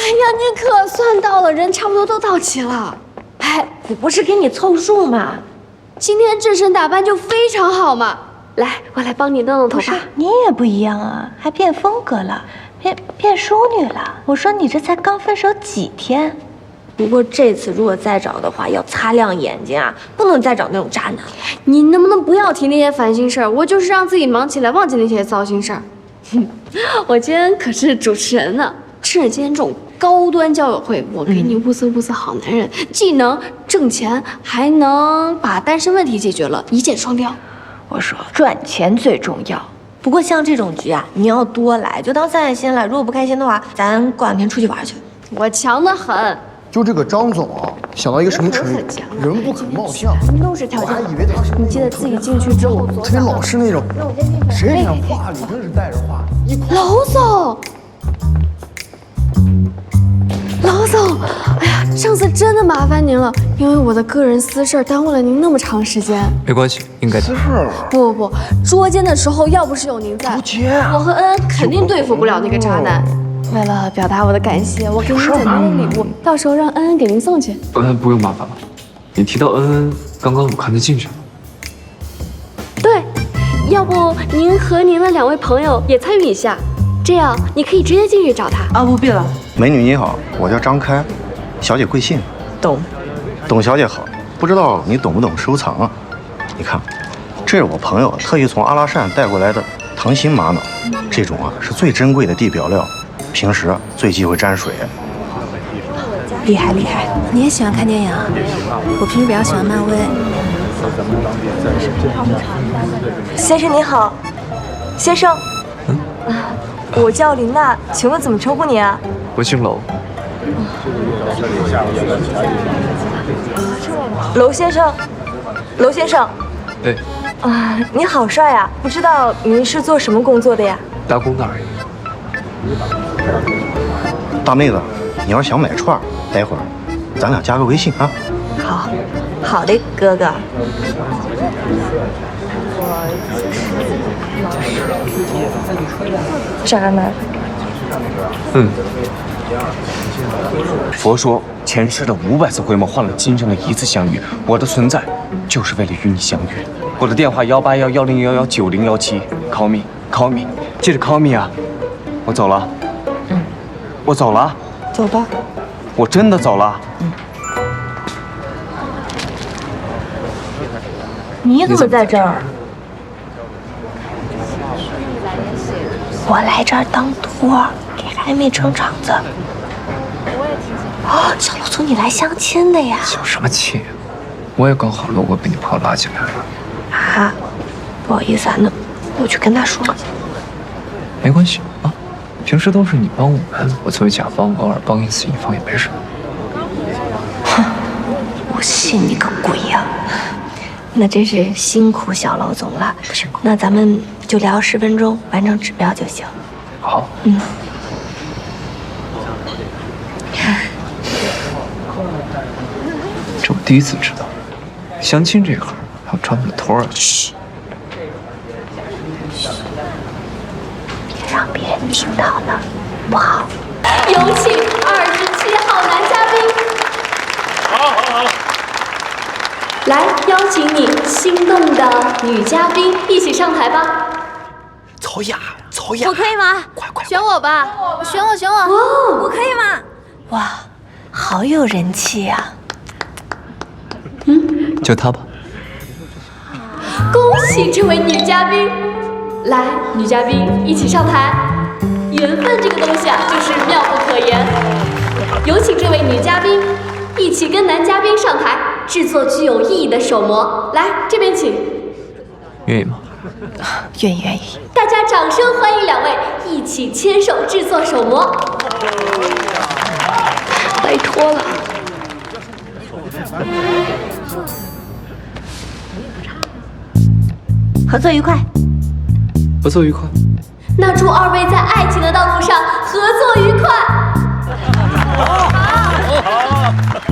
呀，你可算到了，人差不多都到齐了。哎，我不是给你凑数吗？今天这身打扮就非常好嘛。来，我来帮你弄弄头发。你也不一样啊，还变风格了，变变淑女了。我说你这才刚分手几天，不过这次如果再找的话，要擦亮眼睛啊，不能再找那种渣男了。你能不能不要提那些烦心事儿？我就是让自己忙起来，忘记那些糟心事儿。哼，我今天可是主持人呢，趁着今天这种高端交友会，我给你物色物色好男人，既能挣钱，还能把单身问题解决了，一箭双雕。我说赚钱最重要，不过像这种局啊，你要多来，就当散散心了。如果不开心的话，咱过两天出去玩去。我强得很，就这个张总啊，想到一个什么成语？人不可貌相。都是条件我还以为他是你记得自己进去之后，特别老是那种。谁脸上话里真是带着话？一口娄总，娄总，哎呀，上次真的麻烦您了，因为我的个人私事儿耽误了您那么长时间。没关系，应该的。不不不，捉奸的时候要不是有您在，我和恩恩肯定对付不了那个渣男。为了表达我的感谢，我给您准备了礼物，到时候让恩恩给您送去。呃，不用麻烦了。你提到恩恩，刚刚我看他进去了。对，要不您和您的两位朋友也参与一下，这样你可以直接进去找他。啊，不必了。美女你好，我叫张开，小姐贵姓？董。董小姐好，不知道你懂不懂收藏啊？你看，这是我朋友特意从阿拉善带过来的糖心玛瑙，这种啊是最珍贵的地表料，平时最忌讳沾水。厉害厉害，你也喜欢看电影啊？我平时比较喜欢漫威。先生您好，先生，我叫林娜，请问怎么称呼你啊？我姓娄，娄先生，楼先生对，啊，你好帅啊！不知道您是做什么工作的呀？打工的而已。大妹子，你要想买串，待会儿咱俩加个微信啊。好，好的，哥哥。渣男。嗯，佛说，前世的五百次回眸换了今生的一次相遇。我的存在，就是为了与你相遇。我的电话幺八幺幺零幺幺九零幺七，call me，call me，记得 call me 啊！我走了，嗯，我走了，走吧。我真的走了。嗯你怎么在这儿？我来这儿当托儿，给还没撑场子。哦，小老总，你来相亲的呀？相什么亲？我也刚好路过，被你朋友拉进来了。啊，不好意思啊，那我去跟他说。没关系啊，平时都是你帮我们，我作为甲方，偶尔帮一次乙方也没什么。哼，我信你个鬼呀！那真是辛苦小老总了。不辛苦。那咱们就聊十分钟，完成指标就行。好，嗯。这我第一次知道，相亲这行还有专门的托儿。嘘，别让别人听到了，不好。有请二十七号男嘉宾。好好好。来，邀请你心动的女嘉宾一起上台吧。曹雅，曹雅，我可以吗？快快，选我吧，选我，选我。我可以吗？哇，好有人气呀！嗯，就她吧。恭喜这位女嘉宾，来，女嘉宾一起上台。缘分这个东西啊，就是妙不可言。有请这位女嘉宾一起跟男嘉宾上台制作具有意义的手模。来，这边请。愿意吗？愿意愿意。大家掌声欢迎两位一起牵手制作手模。拜托了。合作愉快。合作愉快。那祝二位在爱情的道路上合作愉快。